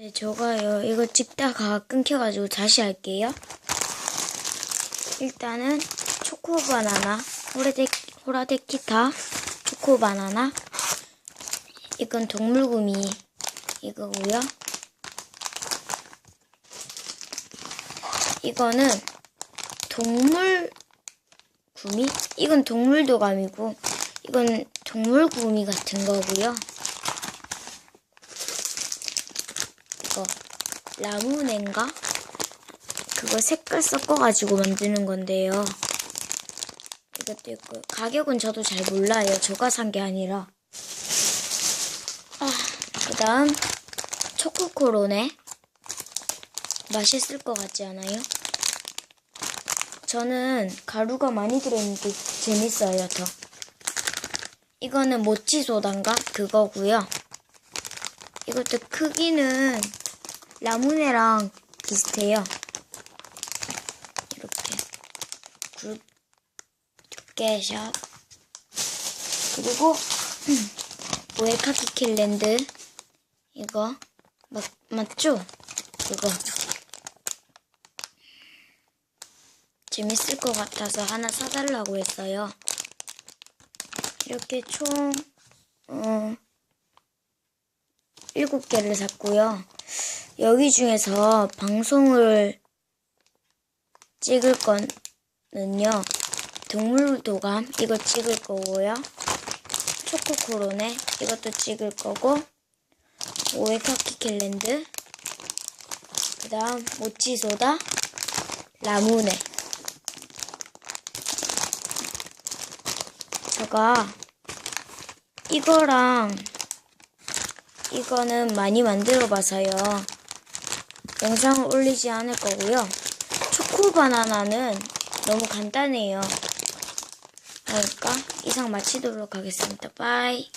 네, 저가요. 이거 찍다가 끊겨가지고 다시 할게요. 일단은 초코 바나나, 호라데, 호라데키타, 초코 바나나. 이건 동물구미 이거고요. 이거는 동물 구미? 이건 동물도감이고 이건 동물구미 같은 거고요. 이거 라무네인가? 그거 색깔 섞어가지고 만드는 건데요. 이것도 있고 가격은 저도 잘 몰라요. 저가 산 게 아니라. 아, 그다음 초코코로네 맛있을 것 같지 않아요? 저는 가루가 많이 들어있는 게 재밌어요, 더. 이거는 모찌 소다인가? 그거고요. 이것도 크기는 라무네랑 비슷해요. 이렇게 굵 두께샷 그리고 오에카키 킬랜드 이거 맞, 맞죠? 그거 재밌을 것 같아서 하나 사달라고 했어요. 이렇게 총 어, 7개를 샀고요. 여기 중에서 방송을 찍을 거는요. 동물도감 이거 찍을 거고요. 초코코로네 이것도 찍을 거고 오에카키 캘랜드 그 다음 모찌소다 라무네 제가 이거랑 이거는 많이 만들어 봐서요 영상을 올리지 않을 거고요 초코 바나나는 너무 간단해요 그러니까 이상 마치도록 하겠습니다. 빠이.